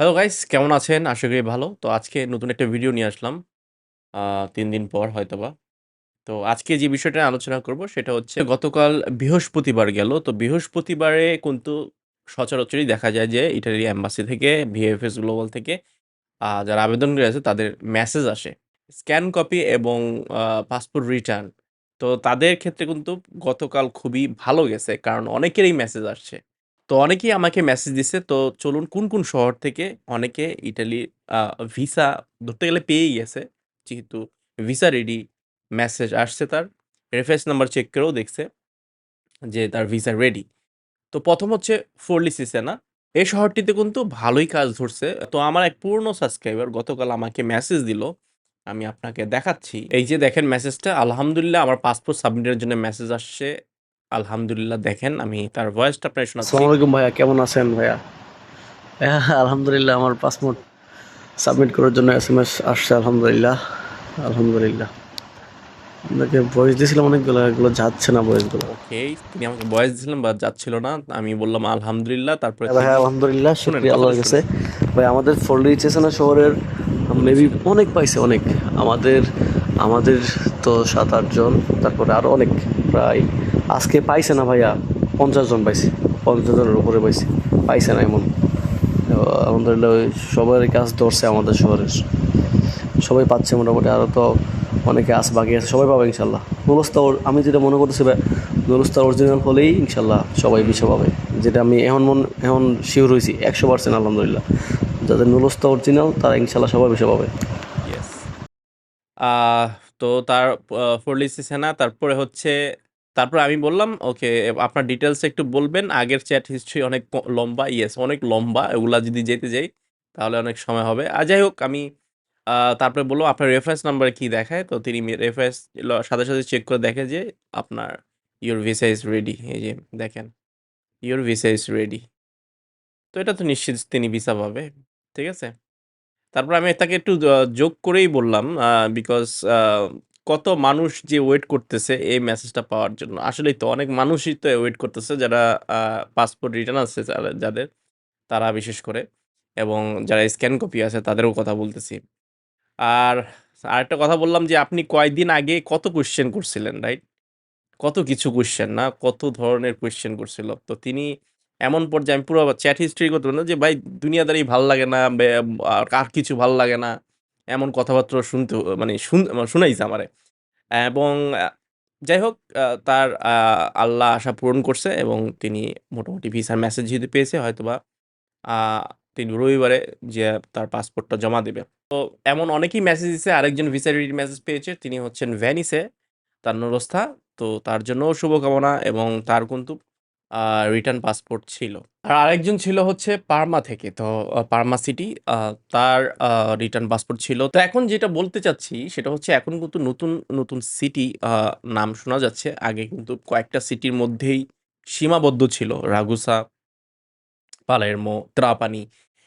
Hello guys কেমন আছেন? আশা করি ভালো। তো আজকে নতুন একটা ভিডিও নিয়ে আসলাম। তিন দিন পর হয়তোবা। তো আজকে যে বিষয়টা আলোচনা করব সেটা হচ্ছে গতকাল বৃহস্পতিবার গেল। তো বৃহস্পতিবারে কিন্তু সচরাচরই দেখা যায় যে ইটালি অ্যাম্বাসি থেকে, ভিএফএস গ্লোবাল থেকে যারা আবেদনকারী আছে তাদের মেসেজ আসে। স্ক্যান কপি এবং পাসপোর্ট রিটার্ন। তো তাদের ক্ষেত্রে কিন্তু গতকাল খুবই ভালো গেছে। কারণ অনেকেরই মেসেজ আসছে। তো অনেকেই আমাকে মেসেজ দিছে। তো চলুন কোন, কোন শহর থেকে অনেকে ইটালি ভিসা ধরতে গেলে পেয়েই গেছে। যেহেতু ভিসা রেডি, মেসেজ আসছে তার। রেফারেন্স নাম্বার চেক করেও দেখছে যে তার ভিসা রেডি। তো প্রথম হচ্ছে ফোরলিসিসেনা। এই শহরটিতে কিন্তু ভালোই কাজ ধরছে। তো আমার এক পুরনো সাবস্ক্রাইবার গতকাল আমাকে মেসেজ দিল। আমি আপনাকে দেখাচ্ছি। এই যে দেখেন মেসেজটা আলহামদুলিল্লাহ আমার পাসপোর্ট সাবমিটের জন্য মেসেজ আসছে। আলহামদুলিল্লাহ দেখেন আমি তার ভয়েসটা আপনাকে শোনাচ্ছি। আসসালামু আলাইকুম ভাইয়া কেমন আছেন ভাইয়া হ্যাঁ আলহামদুলিল্লাহ আমার পাসপোর্ট সাবমিট করার জন্য এস এম এস আসছে আলহামদুলিল্লাহ আলহামদুলিল্লাহ আপনাকে ভয়েস দিয়েছিলাম অনেকগুলো এগুলো যাচ্ছে না ভয়েসগুলো ওকে। তিনি আমাকে ভয়েস দিছিলেন বাট যাচ্ছিল না। আমি বললাম আলহামদুলিল্লাহ। তারপরে ভাই আলহামদুলিল্লাহ শুক্রিয়া কথাটা আল্লাহর কাছে ভাই আমাদের ফল্ডি চেসানা শহরের মেবি অনেক পাইছে অনেক আমাদের আমাদের তো সাত আটজন তারপরে আরও অনেক প্রায় আজকে পাইছে না ভাইয়া? পঞ্চাশ জন পাইছে। পঞ্চাশ জনের উপরে পাইছে। পাইছে না এমন। আলহামদুলিল্লাহ, ওই সবারই কাজ ধরছে আমাদের শহরের সবাই পাচ্ছে মোটামুটি। আরও তো অনেকে আস বাকি আছে, সবাই পাবে ইনশাল্লাহ। নুরস্তা আমি যেটা মনে করতেছি নুরস্তা অরিজিনাল হলেই ইনশাল্লাহ সবাই বিষয় পাবে। যেটা আমি এখন মন এখন শিওর হয়েছি, একশো পার্সেন্ট আলহামদুলিল্লাহ। যাদের নুরস্তা অরিজিনাল তারা ইনশাল্লাহ সবাই বিষয় পাবে। তো তার আ ফোরলিসিসেনা তারপরে হচ্ছে তারপরে আমি বললাম ওকে আপনার ডিটেইলস একটু বলবেন। আগের চ্যাট হিস্ট্রি অনেক লম্বা। ইয়েস অনেক লম্বা। ওগুলা যদি যেতে যাই তাহলে অনেক সময় হবে। আর যাই হোক আমি তারপরে বললাম আপনার রেফারেন্স নাম্বার কি দেখায়? তো তিনি রেফারেন্স সাথে, সাথে চেক করে দেখে যে আপনার ইউর ভিসা ইস রেডি। এই যে দেখেন। Your visa is ready. তো এটা তো নিশ্চিত তিনি ভিসা পাবে। ঠিক আছে? তারপর আমি তাকে একটু যোগ করেই বললাম বিকজ কত মানুষ যে ওয়েট করতেছে এই মেসেজটা পাওয়ার জন্য। আসলেই তো অনেক মানুষই তো ওয়েট করতেছে যারা পাসপোর্ট রিটার্ন আছে যাদের তারা বিশেষ করে এবং যারা স্ক্যান কপি আছে তাদেরও কথা বলতেছি। আর আরেকটা কথা বললাম যে আপনি কয়দিন আগে কত কোয়েশ্চেন করছিলেন, রাইট? কত কিছু কোয়েশ্চেন না? কত ধরনের কোয়েশ্চেন করছিল। তো তিনি এমন পর্যায়ে আমি পুরো চ্যাট হিস্ট্রি করতে বললাম যে, "ভাই দুনিয়াদারি ভালো লাগে না, আর কিছু ভালো লাগে না।" এমন কথাবার্তা শুনতে মানে শুন শুনাইছে আমারে। এবং যাই হোক তার আল্লাহ আশা পূরণ করছে এবং তিনি মোটামুটি ভিসার মেসেজ যেহেতু পেয়েছে, হয়তোবা তিনি রবিবারে যে তার পাসপোর্টটা জমা দেবে তো এমন অনেকেই মেসেজ দিছে। আরেকজন ভিসা রেডি মেসেজ পেয়েছে। তিনি হচ্ছেন ভ্যানিসে, তার নুরস্থা। তো তার জন্যও শুভকামনা এবং তার কিন্তু রিটার্ন পাসপোর্ট ছিল। আর আরেকজন ছিল হচ্ছে পারমা থেকে। তো পারমা সিটি তার রিটার্ন পাসপোর্ট ছিল। তো এখন যেটা বলতে চাচ্ছি সেটা হচ্ছে এখন কিন্তু নতুন, নতুন সিটি নাম শোনা যাচ্ছে। আগে কিন্তু কয়েকটা সিটির মধ্যেই সীমাবদ্ধ ছিল। রাগুসা পালের্মো, ত্রাপানি।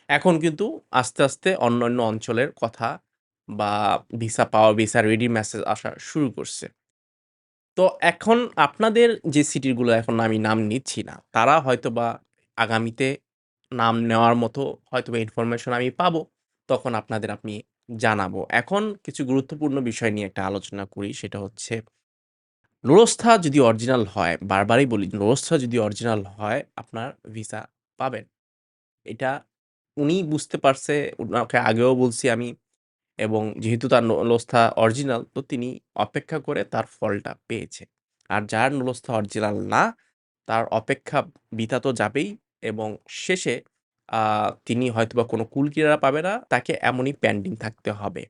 এখন কিন্তু আস্তে, আস্তে অন্যান্য অঞ্চলের কথা বা ভিসা পাওয়া, ভিসা রেডি মেসেজ আসা শুরু করছে। তো এখন আপনাদের যে সিটিগুলো এখন আমি নাম নিচ্ছি না, তারা হয়তো বা আগামীতে নাম নেওয়ার মতো হয়তো বা ইনফরমেশন আমি পাবো। তখন আপনাদের আমি জানাব। এখন কিছু গুরুত্বপূর্ণ বিষয় নিয়ে একটা আলোচনা করি। সেটা হচ্ছে নুরস্থা যদি অরিজিনাল হয়, বারবারই বলি নুরস্থা যদি অরিজিনাল হয় আপনার ভিসা পাবেন। এটা উনি বুঝতে পারছে, উনাকে আগেও বলছি আমি এবং যেহেতু তার ন নুরস্থা অরিজিনাল তো তিনি অপেক্ষা করে তার ফলটা পেয়েছে। আর যার নুরস্থা অরিজিনাল না, তার অপেক্ষা বৃথা তো যাবেই এবং শেষে তিনি হয়তোবা কোনো কুল-কিনারা পাবে না। তাকে এমনই প্যান্ডিং থাকতে হবে।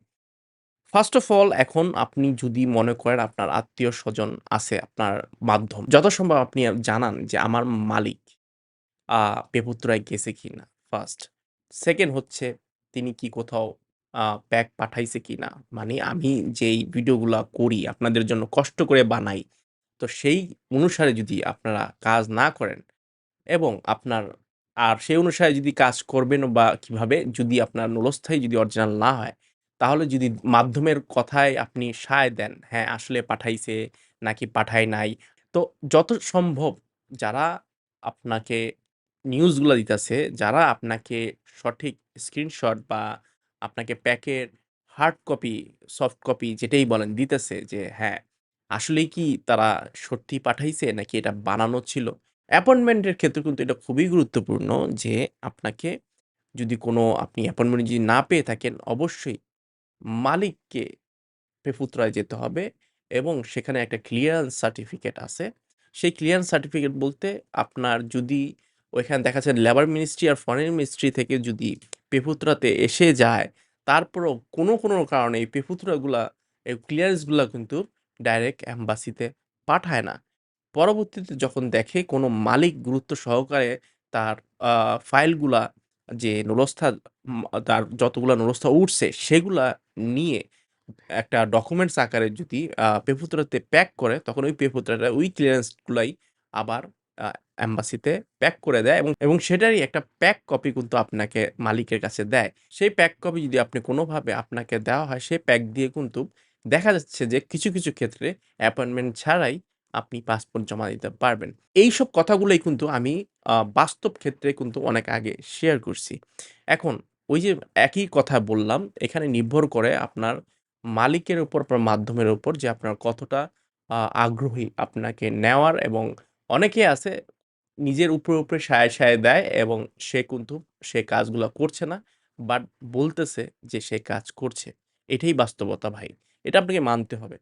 ফার্স্ট অফ অল এখন আপনি যদি মনে করেন আপনার আত্মীয় স্বজন আছে আপনার মাধ্যম, যত যথাসম্ভব আপনি জানান যে আমার মালিক আ পেপুত্রায় গেছে কিনা ফার্স্ট। সেকেন্ড হচ্ছে তিনি কি কোথাও প্যাক পাঠাইছে কিনা? মানে আমি যেই ভিডিওগুলো করি আপনাদের জন্য কষ্ট করে বানাই। তো সেই অনুসারে যদি আপনারা কাজ না করেন এবং আপনার আর সেই অনুসারে যদি কাজ করবেন বা কীভাবে যদি আপনার নুরস্থাই যদি অরিজিনাল না হয়, তাহলে যদি মাধ্যমের কথায় আপনি সায় দেন, হ্যাঁ, আসলে পাঠাইছে নাকি পাঠায় নাই। তো যত সম্ভব যারা আপনাকে নিউজগুলা দিতেছে যারা আপনাকে সঠিক স্ক্রিনশট বা আপনাকে প্যাকের হার্ড কপি, সফট কপি যেটাই বলেন দিতেছে যে হ্যাঁ, আসলেই কি তারা সত্যি পাঠাইছে নাকি এটা বানানো ছিল? অ্যাপয়েন্টমেন্টের ক্ষেত্রে কিন্তু এটা খুবই গুরুত্বপূর্ণ যে আপনাকে যদি কোনো আপনি অ্যাপয়েন্টমেন্ট যদি না পেয়ে থাকেন অবশ্যই মালিককে পেপুত্রায় যেতে হবে এবং সেখানে একটা ক্লিয়ারেন্স সার্টিফিকেট আছে। সেই ক্লিয়ারেন্স সার্টিফিকেট বলতে আপনার যদি ওইখানে দেখা লেবার মিনিস্ট্রি আর ফরেন মিনিস্ট্রি থেকে যদি পেপুত্রাতে এসে যায়, তারপরও কোনো, কোনো কারণে এই পেপুত্রাগুলা এই ক্লিয়ারেন্সগুলা কিন্তু ডাইরেক্ট অ্যাম্বাসিতে পাঠায় না। পরবর্তীতে যখন দেখে কোনো মালিক গুরুত্ব সহকারে তার ফাইলগুলা যে নুরস্থা তার যতগুলা নুরস্থা উঠছে সেগুলা নিয়ে একটা ডকুমেন্টস আকারে যদি পেপুত্রাতে প্যাক করে তখন ওই পেপুত্রাটা ওই ক্লিয়ারেন্সগুলাই আবার আ এম্বাসিতে প্যাক করে দেয় এবং, এবং সেটারই একটা প্যাক কপি কিন্তু আপনাকে মালিকের কাছে দেয়। সেই প্যাক কপি যদি আপনি কোনোভাবে আপনাকে দেওয়া হয় সেই প্যাক দিয়ে কিন্তু দেখা যাচ্ছে যে কিছু, কিছু ক্ষেত্রে অ্যাপয়েন্টমেন্ট ছাড়াই আপনি পাসপোর্ট জমা দিতে পারবেন। এইসব কথাগুলোই কিন্তু আমি বাস্তব ক্ষেত্রে কিন্তু অনেক আগে শেয়ার করছি। এখন ওই যে একই কথা বললাম এখানে নির্ভর করে আপনার মালিকের উপর আপনার মাধ্যমের উপর যে আপনার কতটা আগ্রহী আপনাকে নেওয়ার এবং অনেকে আছে নিজের উপরে, উপরে সায়, সায় দেয় এবং সে কিন্তু সে কাজগুলা করছে না। বাট বলতেছে যে সে কাজ করছে। এটাই বাস্তবতা ভাই। এটা আপনাকে মানতে হবে।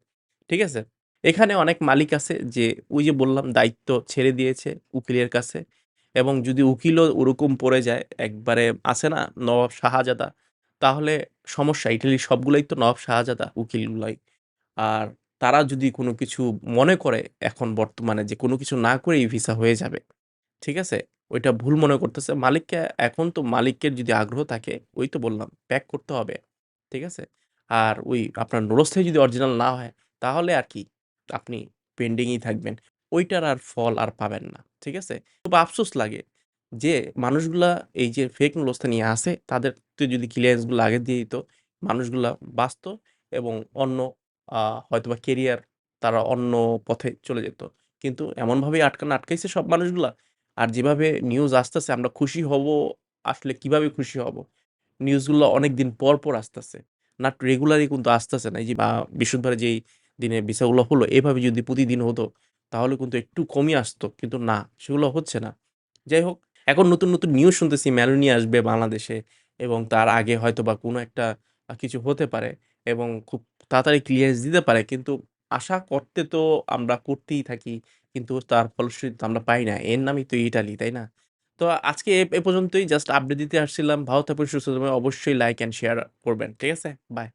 ঠিক আছে? এখানে অনেক মালিক আছে যে ওই যে বললাম দায়িত্ব ছেড়ে দিয়েছে উকিলের কাছে এবং যদি উকিলও ওরকম পড়ে যায় একবারে আছে না নবাব শাহজাদা, তাহলে সমস্যা ইটালির সবগুলোই তো নবাব শাহজাদা উকিলগুলাই। আর তারা যদি কোনো কিছু মনে করে এখন বর্তমানে যে কোনো কিছু না করেই ভিসা হয়ে যাবে। ঠিক আছে? ওইটা ভুল মনে করতেছে। মালিককে এখন তো মালিকের যদি আগ্রহ থাকে ওই তো বললাম প্যাক করতে হবে। ঠিক আছে? আর ওই আপনার নুরস্থাই যদি অরিজিনাল না হয় তাহলে আর কি আপনি পেন্ডিংই থাকবেন। ওইটার আর ফল আর পাবেন না। ঠিক আছে? খুব আফসোস লাগে যে মানুষগুলা এই যে ফেক নুরস্থা নিয়ে আসে তাদেরকে যদি ক্লিয়ারেন্সগুলো আগে দিয়ে দিত, মানুষগুলা বাঁচত এবং অন্য আ হয়তোবা কেরিয়ার তারা অন্য পথে চলে যেত। কিন্তু এমনভাবেই আটকানো আটকাইছে সব মানুষগুলা। আর যেভাবে নিউজ আসতেছে আমরা খুশি হব, আসলে কীভাবে খুশি হব? নিউজগুলো অনেকদিন পর, পর আসতেছে। নট রেগুলারই কিন্তু আসতেছে না। এই যে আ বৃহস্পতিবারে যেই দিনে বিষয়গুলো হলো এভাবে যদি প্রতিদিন হতো তাহলে কিন্তু একটু কমই আসতো। কিন্তু না, সেগুলো হচ্ছে না। যাই হোক এখন নতুন, নতুন নিউজ শুনতেছি মেলোনি আসবে বাংলাদেশে এবং তার আগে হয়তো বা কোনো একটা কিছু হতে পারে এবং খুব তাড়াতাড়ি ক্লিয়ারেন্স দিতে পারে। কিন্তু আশা করতে তো আমরা করতেই থাকি। কিন্তু তার ফলশ্রুতিতে আমরা পাই না। এর নামই তো ইটালি, তাই না? তো আজকে এ পর্যন্তই জাস্ট আপডেট দিতে আসছিলাম। ভালো থাকবেন, সুস্থ। অবশ্যই লাইক অ্যান্ড শেয়ার করবেন। ঠিক আছে? বাই।